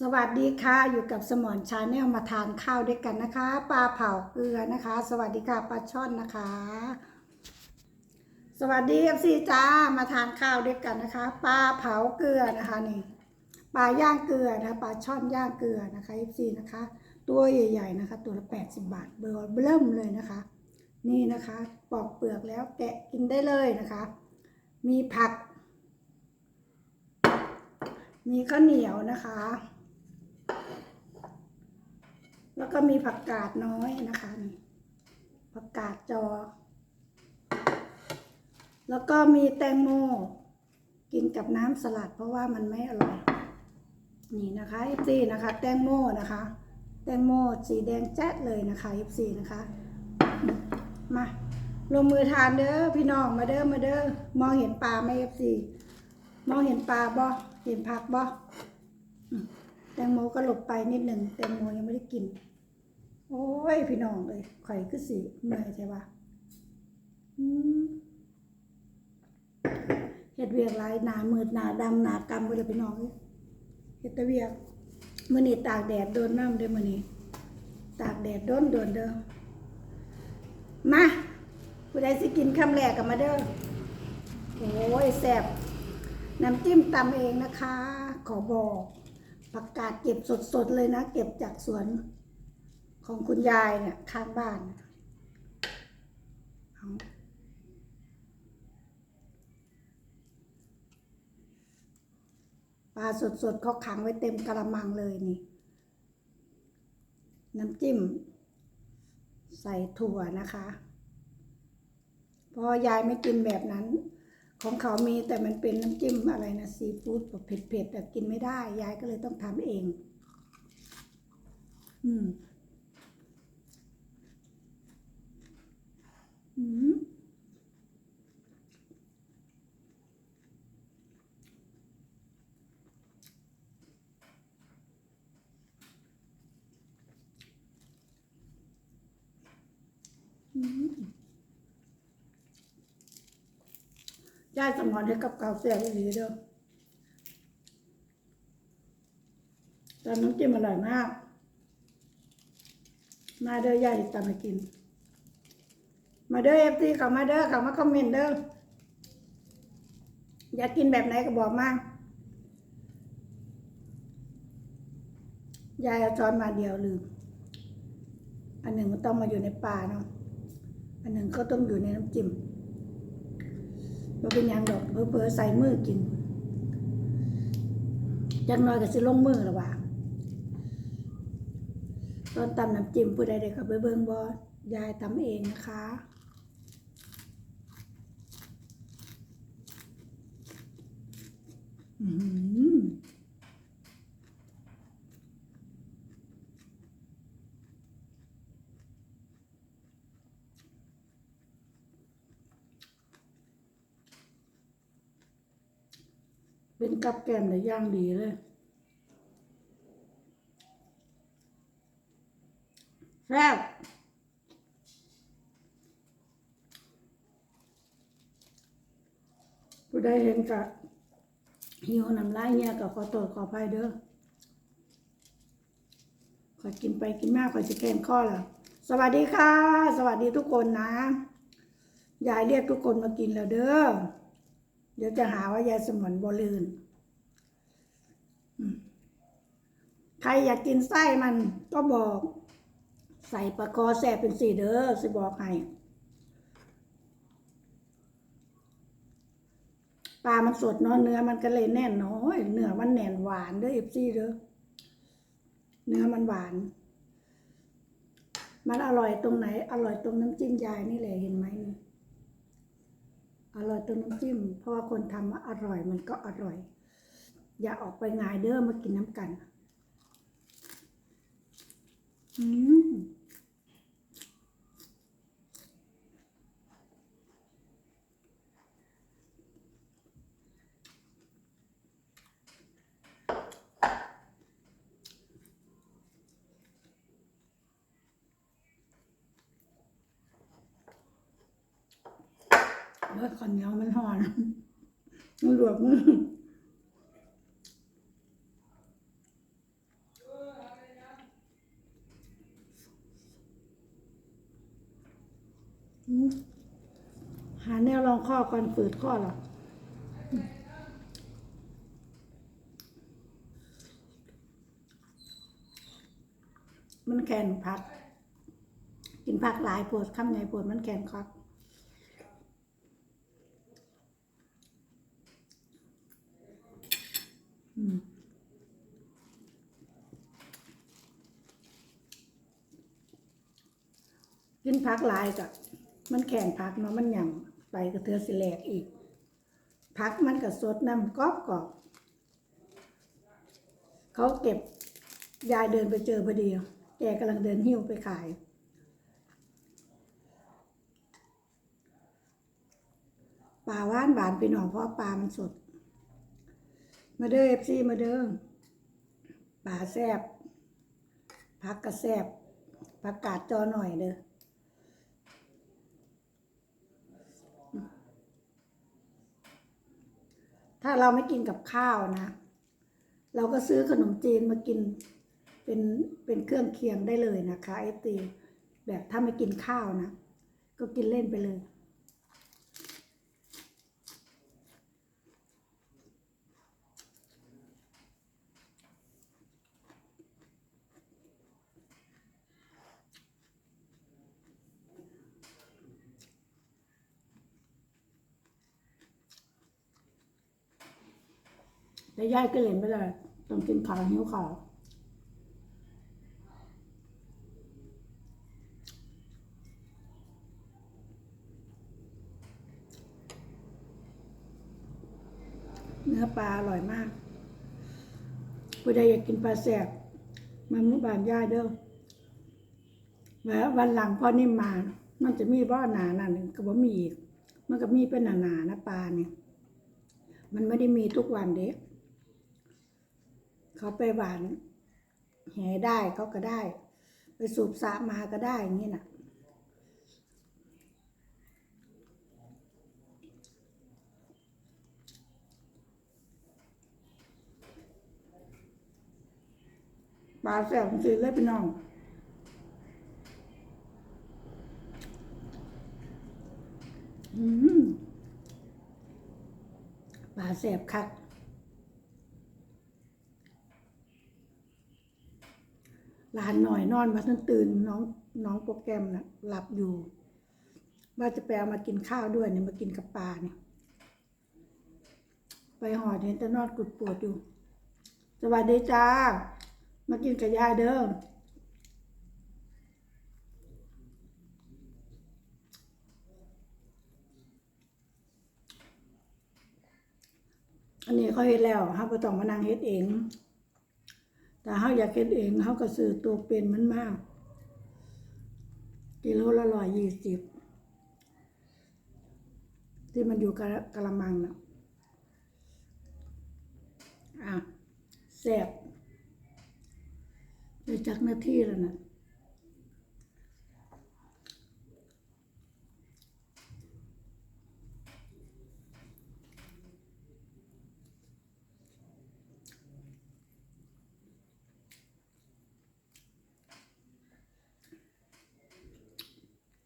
สวัสดีค่ะ อยู่กับสมอนชาแนลมาทานข้าวด้วยกันนะคะ ปลาเผาเกลือนะคะ สวัสดีค่ะปลาช่อนนะคะ สวัสดีเอฟซีจ้ามาทานข้าวด้วยกันนะคะ ปลาเผาเกลือนะคะนี่ปลาย่างเกลือนะคะปลาช่อนย่างเกลือนะคะเอฟซีนะคะ ตัวใหญ่ ๆนะคะ ตัวละ80บาทเบอร์เริ่มเลยนะคะ นี่นะคะปอกเปลือกแล้วแกะกินได้เลยนะคะ มีผัก มีข้าวเหนียวนะคะ แล้วก็มีผักกาดน้อยนะคะนี่ผักกาดจอ แล้วก็มีแตงโม กินกับน้ำสลัด เพราะว่ามันไม่อร่อย นี่นะคะ f ีนะคะ แตงโมนะคะ แตงโมสีแดงแจ๊ดเลยนะคะ f ีนะคะ มาลงมือทานเด้อพี่น้องมาเด้อมาเด้อมองเห็นปลาไหม f ีมองเห็นปลาบ่เห็นผักบ่อืมแตงโมก็หลบไปนิดหนึ่งแตงโมยังไม่ได้กิน โอ้ย พี่น้องเลยข่อยคือสิเมื่อยใช่ปะอืมเฮ็ดเวียกหลายหนามืดหนาดำหนากำไปเลยพี่น้องเอ้ยเฮ็ดต่เวียกมื้อนี้ตากแดดโดนน้ำเด้อมื้อนี้ตากแดดโดนโดนเด้อมาผู้ใดสิกินคำแรกกับมาเด้อโอ้ยแซ่บน้ำจิ้มตำเองนะคะ ขอบอกผักกาดเก็บสดๆเลยนะ เก็บจากสวน ของคุณยายเนี่ยข้างบ้านปลาสดๆเขาขังไว้เต็มกระมังเลยนี่ น้ำจิ้ม ใส่ถั่วนะคะพราะยายไม่กินแบบนั้น ของเขามีแต่มันเป็นน้ำจิ้มอะไรนะซีฟู้ดแบบเผ็ดๆแต่กินไม่ได้ ยายก็เลยต้องทำเอง อืม อืมอืม ยายสมอนให้กับเกาวเสียไปดีเด้อตอนน้ำจิ้มอร่อยมาก มาเด้อยายจะตำให้กิน มาเด้อเอฟซีเขามาเด้อเขามาคอมเมนต์เด้ออยากกินแบบไหนก็บอกมายายเอาช้อนมาเดียวลืม อันหนึ่งมันต้องมาอยู่ในปลาเนาะ อันหนึ่งก็ต้องอยู่ในน้ำจิ้มเราเป็นยังดอกเพอๆใส่มือกิน จังน้อยก็สิลงมือหรอวะตอนตำน้ำจิ้มผู้ใดได้เข้าไปเบิ่งบ่ยายทำเองนะคะ อืม เป็นกับแกล้มแต่ย่างดีเลยแซ่บผู้ใดเห็นกะ หิวน้ำลายเนี่ยก็ขอโทษขออภัยเด้อขอกินไปกินมากขอจะแกนข้อล้วสวัสดีค่ะ สวัสดีทุกคนนะ ยายเรียกทุกคนมากินแล้วเด้อ เดี๋ยวจะหาว่ายายสมนบลืนอืมใครอยากกินไส้มันก็บอก ใส่ปลาคอแสบเป็นสีเด้อสิบอกให้ ปลามันสดเนาะเนื้อมันก็เลยแน่นน้อยเนื้อมันแน่นหวานเด้อเอฟซีเด้อเนื้อมันหวาน มันอร่อยตรงไหน อร่อยตรงน้ำจิ้มยายนี่แหละเห็นไหมนี่อร่อยตรงน้ำจิ้ม เพราะว่าคนทำอะอร่อยมันก็อร่อย อย่าออกไปงายเด้อมากินน้ำกัน อืม ว่าขอาเนียวมันห่อนมันหลวมหาแนวลองข้อก่อนเปิดข้อหรอมันแกนผัก กินผักหลายปวดข้ามไงปวดมันแกนคอก กินพักหลายกะมันแข็งพักเนาะมันหยั่งไปกระเทือสิแหลกอีก พักมันก็สดน้ำกอบกรอบเขาเก็บยายเดินไปเจอพอดีแกกำลังเดินหิ้วไปขายปลาว่านหวานไปหน่องเพราะปลามันสด มาเด้อเอฟซีมาเด้อปลาแซบพักกระแซบผักกาดจอหน่อยเด้อ ถ้าเราไม่กินกับข้าวนะ เราก็ซื้อขนมจีนมากินเป็นเป็นเครื่องเคียงได้เลยนะคะไอฟตีแบบถ้าไม่กินข้าวนะ ก็กินเล่นไปเลย แต่ยายก็เล่นไปเลยต้องกินข้าวหิวข้าวเนื้อปลาอร่อยมากผู้ใดอยากกินปลาแสบมามุบานย่าเด้อแล้ววันหลังพ่อนิ่มมา มันจะมีบ่อหนานั่นก็บ่มีอีก มันก็มีเป็นหนาๆนะปลาเนี่ย มันไม่ได้มีทุกวันเด็ก เขาไปหวานแหได้เขาก็ได้ ไปสูบสะมาก็ได้อย่างนี้นะปลาแซ่บจริงๆเลยพี่น้องปลาแซ่บคัก หลานหน่อยนอนมาตั้งตื่นน้องน้องโปรแกรมนะ่ะหลับอยู่ ว่าจะไปเอามากินข้าวด้วยเนี่ยมากินกับปลาเนี่ยไปหอดเห็นแต่นอนกุดปวดอยู่สวัสดีจ้า มากินกับยายเด้ออันนี้เขาเฮ็ดแล้วเขาบ่ต้องมานั่งเฮ็ดเอง แต่เขาอยากเฮ็นเองเขาก็ซื้อตัวเป็นมันมากกิโลละร้อยยี่สิบที่มันอยู่กะกะละมังน่ะอะแสบไปจักหน้าที่แล้วนะ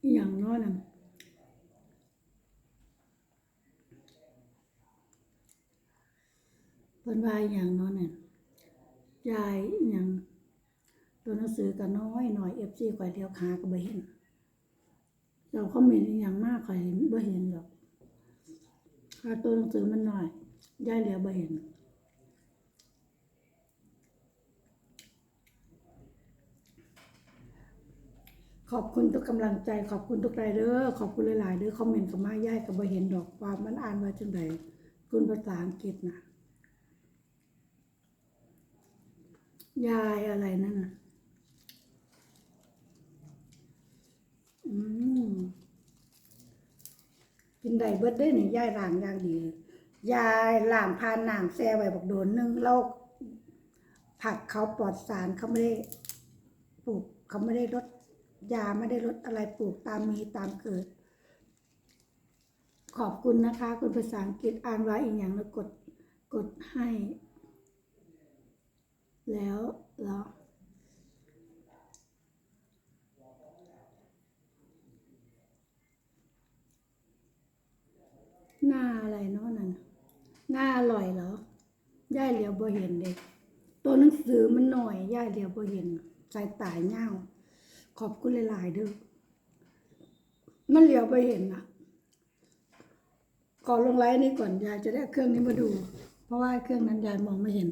อหย่าง น้อยน่ะเพิ่นว่าอย่างน้อยน่ะยายอย่างตัวหนังสือก็น้อยหน่อย FC ข่อยเลี้ยวขาก็บ่เห็นเราคอมเมนต์อย่างมากข่อยบ่เห็นหรอกค่าตัวหนังสือมันหน้อยยายเลี้ยวบ่เห็น ขอบคุณทุกกำลังใจ ขอบคุณทุกรเด้อขอบคุณหลายๆเด้อคอมเมนต์กับมาย่ายกับบ่เห็นดอกว่ามันอ่านว่าจังไดคุณภาษาอังกฤษนะยายอะไรนั่นนะอืมกินได้เบิดได้นี่ยายหลางอย่างดี ยายหลางพานหน้ำแซ่ไว้บักโดนหนึงเราผักเขาปลอดสารเขาไม่ได้ปลูกเขาไม่ได้ลด ยาไม่ได้ลดอะไรปลูกตามมีตามเกิด ขอบคุณนะคะ คุณภาษาอังกฤษอ่านว่าอีกอย่างแล้วกดกดให้ แล้วเหรอหน้าอะไรเนาะนั่นหน้าอร่อยเหรอย่ายเหลียวบ่เห็นเด็กตัวหนังสือมันหน่อยย่ายเหลียวบ่เห็นสายตายเงา ขอบคุณหลายๆเด้อมันเหลียวไปเห็นอะขอนลงไลน์นี้ก่อนยายจะได้เครื่องนี้มาดู เพราะว่าเครื่องนั้นยายมองไม่เห็น